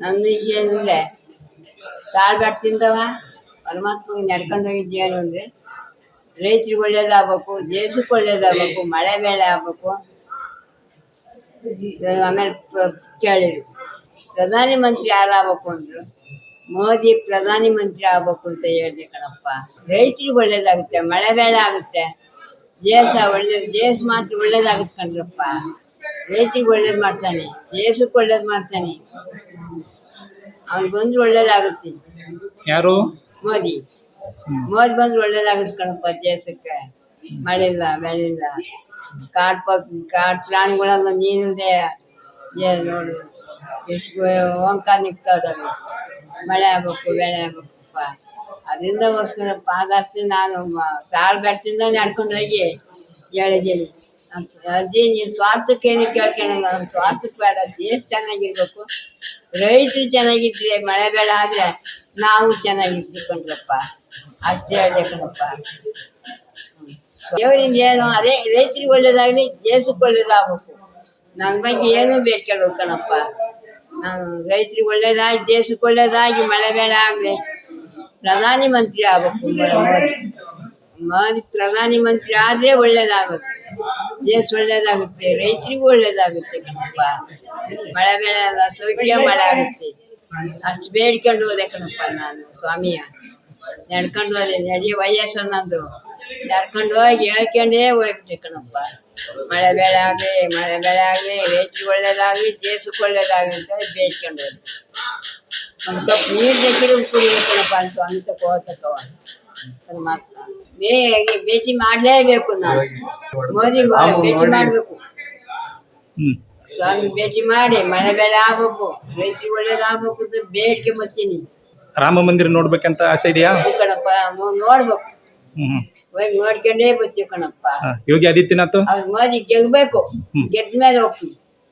ನನ್ನ ವಿಷಯ ಅಂದರೆ ತಾಳ್ಬಾಟ್ ತಿಂದವ ಪರಮಾತ್ಮಗೆ ನಡ್ಕೊಂಡು ಹೋಗಿದ್ದೇನು ಅಂದರೆ, ರೈತರಿಗೆ ಒಳ್ಳೇದಾಗಬೇಕು, ದೇಶಕ್ಕೆ ಒಳ್ಳೇದಾಗಬೇಕು, ಮಳೆ ಬೆಳೆ ಆಗಬೇಕು. ಆಮೇಲೆ ಕೇಳಿದ್ರು. ಪ್ರಧಾನಿ ಮಂತ್ರಿ ಯಾರಾಗಬೇಕು ಅಂದರು, ಮೋದಿ ಪ್ರಧಾನಿ ಮಂತ್ರಿ ಆಗ್ಬೇಕು ಅಂತ ಹೇಳಿದೆ ಕಣಪ್ಪ. ರೈತರಿಗೆ ಒಳ್ಳೇದಾಗುತ್ತೆ, ಮಳೆ ಬೆಳೆ ಆಗುತ್ತೆ. ದೇಶ ಒಳ್ಳೆ, ದೇಶ ಮಾತ್ರ ಒಳ್ಳೇದಾಗುತ್ತೆ ಕಣ್ರಪ್ಪ. ರೈತರಿಗೆ ಒಳ್ಳೇದು ಮಾಡ್ತಾನೆ ದೇಶಕ್ಕೆ ಒಳ್ಳೇದು ಮಾಡ್ತಾನೆ. ಅವ್ನು ಬಂದ್ರೆ ಒಳ್ಳೇದಾಗುತ್ತೆ. ಯಾರು? ಮೋದಿ. ಮೋದಿ ಬಂದ್ರೆ ಒಳ್ಳೇದಾಗುತ್ತೆ ಕಣಪ್ಪ ದೇಶಕ್ಕೆ. ಮಳೆ ಇಲ್ಲ ಬೆಳೆ ಇಲ್ಲ ಕಾಡು ಪಕ್ ಕಾಡು ಪ್ರಾಣಿಗಳೆಲ್ಲ ನೀರಿಲ್ಲದೆ ನೋಡು ಎಷ್ಟು ಓಂಕಾರ ನಿಗ್ತದವೆ ಮಳೆ ಆಗ್ಬೇಕು ಬೆಳೆ ಆಗ್ಬೇಕಪ್ಪ. ಅದರಿಂದಗೋಸ್ಕರಪ್ಪ ಹಾಗಾಗ್ತದೆ ನಾನು ಕಾಳು ಬೆಟ್ಟದಿಂದ ನಡ್ಕೊಂಡು ಹೋಗಿ ಹೇಳಿದ್ದೀನಿ. ಅಜ್ಜಿ ನೀನು ಸ್ವಾರ್ಥಕ್ಕೆ ಏನು ಕೇಳ್ಕೊಳಲ್ಲ ನಮ್ಮ ಸ್ವಾರ್ಥಕ್ಕೆ ಬೇಡ. ದೇಶ ಚೆನ್ನಾಗಿರ್ಬೇಕು. ರೈತರು ಚೆನ್ನಾಗಿದ್ರೆ, ಮಳೆ ಬೇಡ ಆದರೆ ನಾವು ಕಣ್ರಪ್ಪ ಅಷ್ಟೇ ಹೇಳಿದೆ ಕಣಪ್ಪ. ದೇವರಿಂದ ಏನು, ಅದೇ ರೈತರಿಗೆ ಒಳ್ಳೇದಾಗಲಿ, ದೇಶಕ್ಕೆ ಒಳ್ಳೇದಾಗಬೇಕು. ನನ್ನ ಬಗ್ಗೆ ಏನೂ ಬೇಕಲ್ಲ ಕಣಪ್ಪ. ನಾನು ರೈತರಿಗೆ ಒಳ್ಳೇದಾಗಿ, ದೇಶಕ್ಕೆ ಒಳ್ಳೇದಾಗಿ ಮಳೆ ಬೇಡ ಆಗಲಿ ಪ್ರಧಾನಿ ಮಂತ್ರಿ ಆಗ್ಬೇಕು ಮೋದಿ ಪ್ರಧಾನಿ ಮಂತ್ರಿ ಆದರೆ ಒಳ್ಳೇದಾಗುತ್ತೆ. ದೇಶ ಒಳ್ಳೇದಾಗುತ್ತೆ, ರೈತರಿಗೂ ಒಳ್ಳೇದಾಗುತ್ತೆ ಕಣಪ್ಪ. ಮಳೆ ಬೆಳೆ ಸೌಖ್ಯ ಮಳೆ ಆಗುತ್ತೆ. ಅಷ್ಟು ಬೇಡ್ಕೊಂಡು ಹೋದೆ ಕಣಪ್ಪ ನಾನು, ಸ್ವಾಮಿಯ. ನಡ್ಕೊಂಡು ಹೋದೆ, ನಡಿ ವಯಸ್ಸು ನಂದು. ನಡ್ಕೊಂಡು ಹೋಗಿ ಹೇಳ್ಕೊಂಡೇ ಹೋಗ್ಬಿಟ್ಟೆ ಕಣಪ್ಪ. ಮಳೆ ಬೆಳೆ ಆಗಲಿ, ಮಳೆ ಬೆಳೆ ಆಗಲಿ, ರೈತರಿಗೆ ಒಳ್ಳೇದಾಗಲಿ, ದೇಶಕ್ಕೆ ಒಳ್ಳೇದಾಗಲಿ ಅಂತ ಬೇಡ್ಕೊಂಡು ಹೋದೆ. ಒಂದು ಕಪ್ ನೀರು ಬೇಕಿದ್ರೆ ಕುಡಿಬೇಕಣಪ್ಪ ಅಂತ ತಕೋ ತಕೋ ಪರಮಾತ್ಮ ಭೇಟಿ ಮಾಡಲೇಬೇಕು ನಾನು ಮೋದಿ ಭೇಟಿ ಮಾಡಬೇಕು. ಹ್ಮ್. ಸ್ವಾಮಿ ಭೇಟಿ ಮಾಡಿ ಮಳೆ ಬೆಳೆ ಆಗ್ಬೇಕು ರೈತರಿಗೆ ಒಳ್ಳೇದಾಗ್ಬೇಕು ಅಂತ ಬೇಡಿಕೆ ಬರ್ತೀನಿ ರಾಮ ಮಂದಿರ ನೋಡ್ಬೇಕಂತ ಆಸೆ ಇದೆಯಾ? ಕಣಪ್ಪ ನೋಡ್ಬೇಕು. ಹೋಗಿ ನೋಡ್ಕೊಂಡೇ ಬರ್ತೀವಿ ಕಣಪ್ಪ. ಯೋಗಿ ಆದಿತ್ಯನಾಥ್? ಅವ್ರು ಮೋದಿ ಗೆಲ್ಬೇಕು. ಗೆದ್ದ ಮೇಲೆ ಹೋಗ್ತೀವಿ